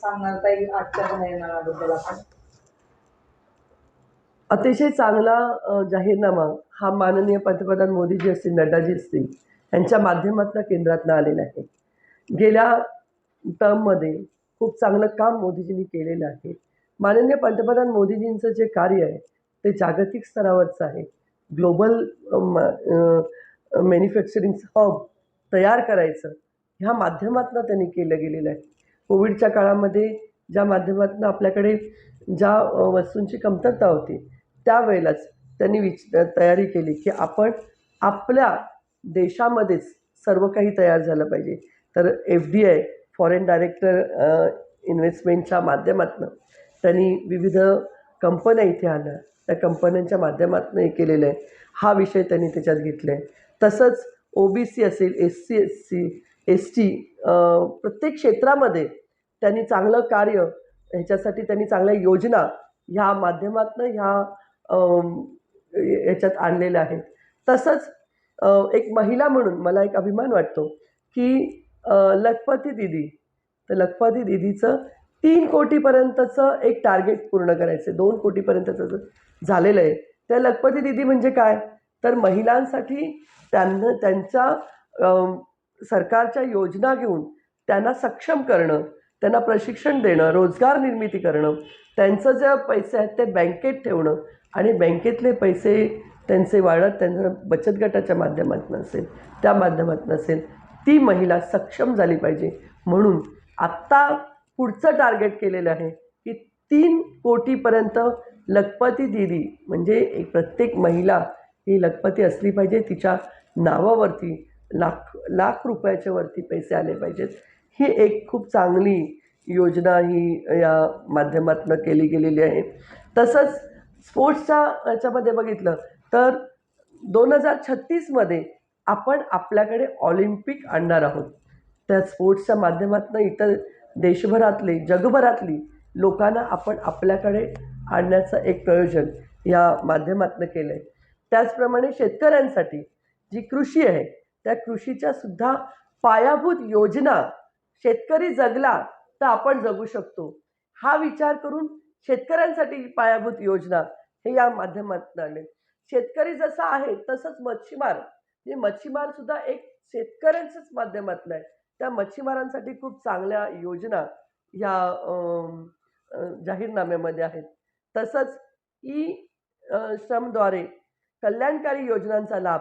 सांगणार ताई आजच्या जाहीरनाम्याबद्दल आपण? अतिशय चांगला जाहीरनामा हा माननीय पंतप्रधान मोदीजी असतील नड्डाजी असतील यांच्या माध्यमातून केंद्रातनं आलेला आहे. गेल्या टर्ममध्ये खूप चांगलं काम मोदीजींनी केलेलं आहे. माननीय पंतप्रधान मोदीजींचं जे कार्य आहे ते जागतिक स्तरावरचं आहे. ग्लोबल मॅन्युफॅक्चरिंग हब तयार करायचं ह्या माध्यमातून त्यांनी केलं गेलेलं आहे. कोविडच्या काळामध्ये ज्या माध्यमातून आपल्याकडे ज्या वस्तूंची कमतरता होती त्यावेळेलाच त्यांनी विच तयारी केली की आपण आपल्या देशामध्येच सर्व काही तयार झालं पाहिजे. तर F D I foreign director इन्व्हेस्टमेंटच्या माध्यमातून त्यांनी विविध कंपन्या इथे आल्या त्या कंपन्यांच्या माध्यमातून हे केलेलं आहे. हा विषय त्यांनी त्याच्यात घेतला आहे तसंच ओ बी सी असेल S C S C S T प्रत्येक क्षेत्रामध्ये त्यांनी चांगलं कार्य ह्याच्यासाठी त्यांनी चांगल्या योजना ह्या माध्यमातून ह्या ह्याच्यात आणलेल्या आहेत. तसंच एक महिला म्हणून मला एक अभिमान वाटतो की लखपती दिदी तर लखपती दिदीचं तीन कोटीपर्यंतचं एक टार्गेट पूर्ण करायचं दोन कोटीपर्यंतचं झालेलं आहे त्या लखपती दिदी म्हणजे काय? तर महिलांसाठी त्यांना त्यांच्या सरकारच्या योजना घेऊन त्यांना सक्षम करणं त्यांना प्रशिक्षण देणं रोजगार निर्मिती करणं त्यांचं जे पैसे आहेत ते बँकेत ठेवणं आणि बँकेतले पैसे त्यांचे वाढत त्यांचं बचत गटाच्या माध्यमातून असेल त्या माध्यमातून असेल ती महिला सक्षम झाली पाहिजे. म्हणून आत्ता पुढचं टार्गेट केलेलं आहे की तीन कोटीपर्यंत लखपती दिदी म्हणजे एक प्रत्येक महिला ही लखपती असली पाहिजे तिच्या नावावरती लाख लाख रुपयाच्या वरती पैसे आले पाहिजेत. ही एक खूप चांगली योजना ही या माध्यमातून केली गेलेली आहे. तसंच स्पोर्ट्सच्या याच्यामध्ये बघितलं तर दोन हजार छत्तीसमध्ये आपण आपल्याकडे ऑलिम्पिक आणणार आहोत. त्या स्पोर्ट्सच्या माध्यमातून इतर देशभरातले जगभरातली लोकांना आपण आपल्याकडे आणण्याचं एक प्रयोजन या माध्यमातून केलं आहे त्याचप्रमाणे शेतकऱ्यांसाठी जी कृषी आहे त्या कृषीच्या सुद्धा पायाभूत योजना शेतकरी जगला तर आपण जगू शकतो. हा विचार करून शेतकऱ्यांसाठी पायाभूत योजना हे या माध्यमातून आणले शेतकरी जसा आहे तसंच मच्छीमार. म्हणजे मच्छीमार सुद्धा एक शेतकऱ्यांच्याच माध्यमातलं आहे. त्या मच्छीमारांसाठी खूप चांगल्या योजना या जाहीरनाम्यामध्ये आहेत. तसंच ई श्रमद्वारे कल्याणकारी योजनांचा लाभ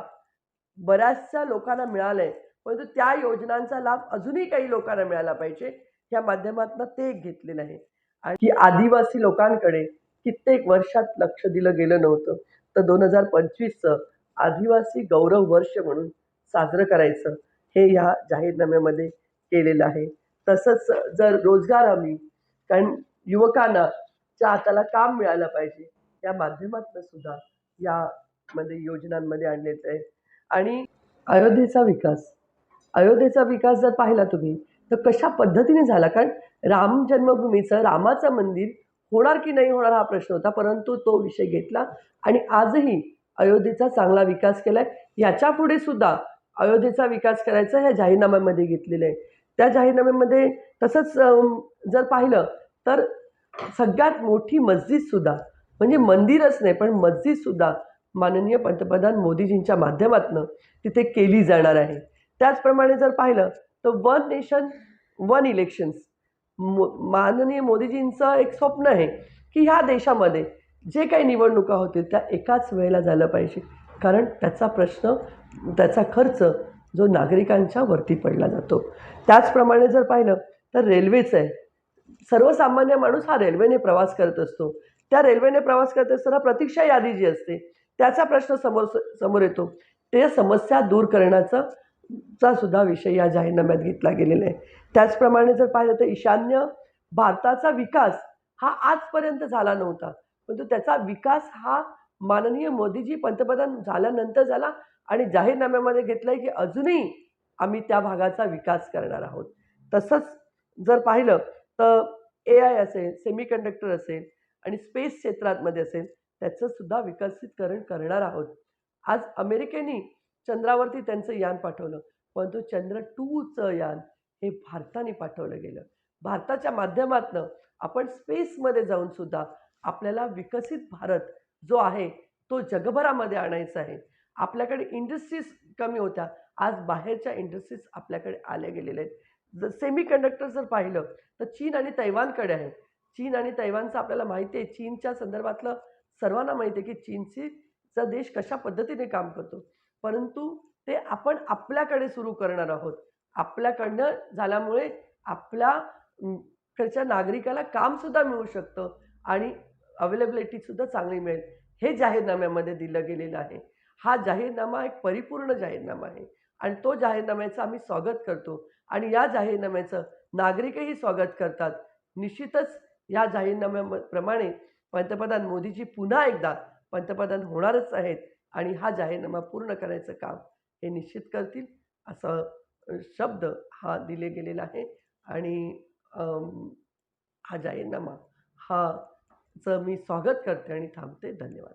बऱ्याचशा लोकांना मिळाला आहे परंतु त्या योजनांचा लाभ अजूनही काही लोकांना मिळाला पाहिजे या माध्यमातून ते एक घेतलेलं आहे आणि आदिवासी लोकांकडे कित्येक वर्षात लक्ष दिलं गेलं नव्हतं. तर दोन हजार पंचवीसचं आदिवासी गौरव वर्ष म्हणून साजरं करायचं हे ह्या जाहीरनाम्यामध्ये केलेलं आहे. तसंच जर रोजगार हमी कारण युवकांना च्या हाताला काम मिळालं पाहिजे या माध्यमातून सुद्धा यामध्ये योजनांमध्ये आणलेलं आहे. आणि अयोध्येचा विकास अयोध्येचा विकास जर पाहिला तुम्ही तर कशा पद्धतीने झाला? कारण राम जन्मभूमीचं रामाचं मंदिर होणार की नाही होणार हा प्रश्न होता परंतु तो विषय घेतला आणि आजही अयोध्येचा चांगला विकास केला आहे याच्यापुढे सुद्धा अयोध्येचा विकास करायचा ह्या जाहीरनाम्यामध्ये घेतलेलं आहे. त्या जाहीरनाम्यामध्ये तसंच जर पाहिलं तर सगळ्यात मोठी मस्जिदसुद्धा म्हणजे मंदिरच नाही पण मस्जिदसुद्धा माननीय पंतप्रधान मोदीजींच्या माध्यमातून तिथे केली जाणार आहे. त्याचप्रमाणे जर पाहिलं तर वन नेशन वन इलेक्शन्स मो माननीय मोदीजींचं एक स्वप्न आहे की ह्या देशामध्ये जे काही निवडणुका होतील त्या एकाच वेळेला झालं पाहिजे. कारण त्याचा प्रश्न त्याचा खर्च जो नागरिकांच्या वरती पडला जातो. त्याचप्रमाणे जर पाहिलं तर रेल्वेचं आहे. सर्वसामान्य माणूस हा रेल्वेने प्रवास करत असतो. त्या रेल्वेने प्रवास करत असताना प्रतीक्षा यादी जी असते त्याचा प्रश्न समोर समोर येतो. ते समस्या दूर करण्याचं चा सुद्धा विषय या जाहीरनाम्यात घेतला गेलेला आहे. त्याचप्रमाणे जर पाहिलं तर ईशान्य भारताचा विकास हा आजपर्यंत झाला नव्हता. परंतु त्याचा विकास हा माननीय मोदीजी पंतप्रधान झाल्यानंतर झाला आणि जाहीरनाम्यामध्ये घेतलं आहे की अजूनही आम्ही त्या भागाचा विकास करणार आहोत. तसंच जर पाहिलं तर ए आय असेल सेमीकंडक्टर असेल आणि स्पेस क्षेत्रातमध्ये असेल त्याचं सुद्धा विकसितकरण करणार आहोत. आज अमेरिकेने चंद्रावरती त्यांचं यान पाठवलं. परंतु चंद्र टूचं यान हे भारताने पाठवलं गेलं. भारताच्या माध्यमातनं आपण स्पेसमध्ये जाऊन सुद्धा आपल्याला विकसित भारत जो आहे तो जगभरामध्ये आणायचा आहे. आपल्याकडे इंडस्ट्रीज कमी होत्या. आज बाहेरच्या इंडस्ट्रीज आपल्याकडे आल्या गेलेल्या आहेत. जर सेमी कंडक्टर जर पाहिलं तर चीन आणि तैवानकडे आहे. चीन आणि तैवानचं आपल्याला माहिती आहे. चीनच्या संदर्भातलं सर्वांना माहिती आहे की चीनची चा देश कशा पद्धतीने काम करतो. परंतु ते आपण आपल्याकडे सुरू करणार आहोत. आपल्याकडनं झाल्यामुळे आपल्या कडच्या नागरिकाला कामसुद्धा मिळू शकतं आणि अवेलेबिलिटीसुद्धा चांगली मिळेल. हे जाहीरनाम्यामध्ये दिलं गेलेलं आहे. हा जाहीरनामा एक परिपूर्ण जाहीरनामा आहे आणि तो जाहीरनाम्याचं आम्ही स्वागत करतो आणि या जाहीरनाम्याचं नागरिकही स्वागत करतात. निश्चितच या जाहीरनाम्याप्रमाणे पंतप्रधान मोदीजी पुन्हा एकदा पंतप्रधान होणारच आहेत. आणि हा जाहीरनामा पूर्ण करायचं काम हे निश्चित करतील असा शब्द हा दिले गेलेला आहे. आणि हा जाहीरनामा हा चं मी स्वागत करते आणि थांबते. धन्यवाद.